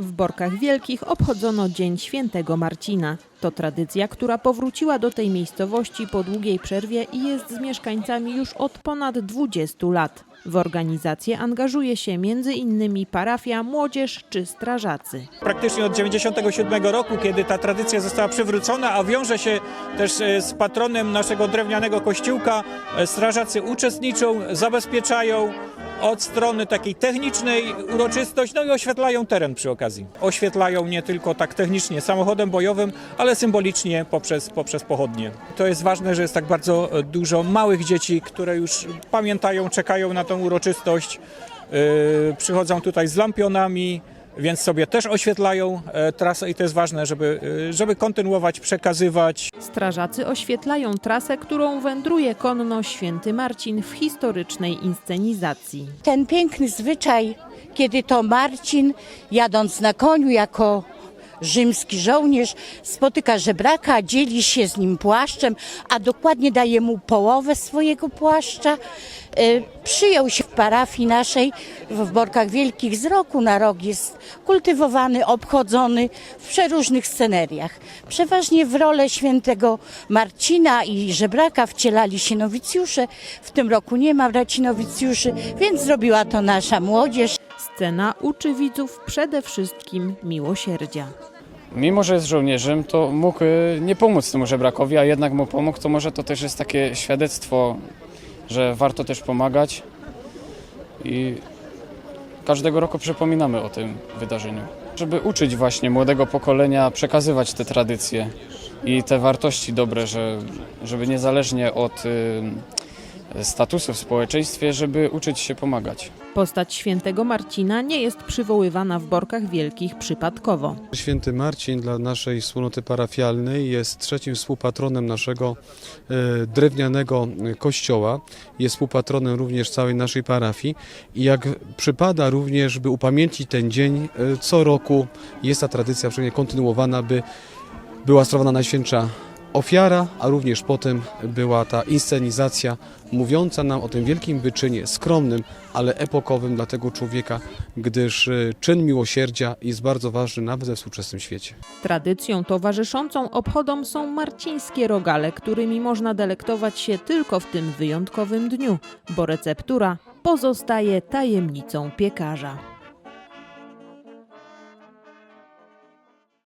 W Borkach Wielkich obchodzono Dzień Świętego Marcina. To tradycja, która powróciła do tej miejscowości po długiej przerwie i jest z mieszkańcami już od ponad 20 lat. W organizację angażuje się m.in. parafia, młodzież czy strażacy. praktycznie od 97 roku, kiedy ta tradycja została przywrócona, a wiąże się też e, z patronem naszego drewnianego kościółka. E, Strażacy uczestniczą, zabezpieczają od strony takiej technicznej uroczystość, no i oświetlają teren przy okazji. Oświetlają nie tylko tak technicznie samochodem bojowym, ale symbolicznie poprzez, poprzez pochodnie. To jest ważne, że jest tak bardzo e, dużo małych dzieci, które już pamiętają, czekają na tą uroczystość. Yy, przychodzą tutaj z lampionami, więc sobie też oświetlają e, trasę i to jest ważne, żeby, e, żeby kontynuować, przekazywać. Strażacy oświetlają trasę, którą wędruje konno święty Marcin w historycznej inscenizacji. ten piękny zwyczaj, kiedy to Marcin, jadąc na koniu jako rzymski żołnierz, spotyka żebraka, dzieli się z nim płaszczem, a dokładnie daje mu połowę swojego płaszcza. E, Przyjął się w parafii naszej w Borkach Wielkich z roku na rok jest kultywowany, obchodzony w przeróżnych sceneriach. Przeważnie w rolę świętego Marcina i żebraka wcielali się nowicjusze. W tym roku nie ma braci nowicjuszy, więc zrobiła to nasza młodzież. Scena uczy widzów przede wszystkim miłosierdzia. Mimo, że jest żołnierzem, to mógł y, nie pomóc temu żebrakowi, a jednak mu pomógł, to może to też jest takie świadectwo, że warto też pomagać i każdego roku przypominamy o tym wydarzeniu. Żeby uczyć właśnie młodego pokolenia przekazywać te tradycje i te wartości dobre, że, żeby niezależnie od y, statusu w społeczeństwie, żeby uczyć się pomagać. Postać świętego Marcina nie jest przywoływana w Borkach Wielkich przypadkowo. Święty Marcin dla naszej wspólnoty parafialnej jest trzecim współpatronem naszego e, drewnianego kościoła. Jest współpatronem również całej naszej parafii i jak przypada również, by upamiętnić ten dzień, e, co roku jest ta tradycja przynajmniej kontynuowana, by była sprawowana Najświętsza ofiara, a również potem była ta inscenizacja mówiąca nam o tym wielkim wyczynie, skromnym, ale epokowym dla tego człowieka, gdyż e, czyn miłosierdzia jest bardzo ważny nawet we współczesnym świecie. Tradycją towarzyszącą obchodom są marcińskie rogale, którymi można delektować się tylko w tym wyjątkowym dniu, bo receptura pozostaje tajemnicą piekarza.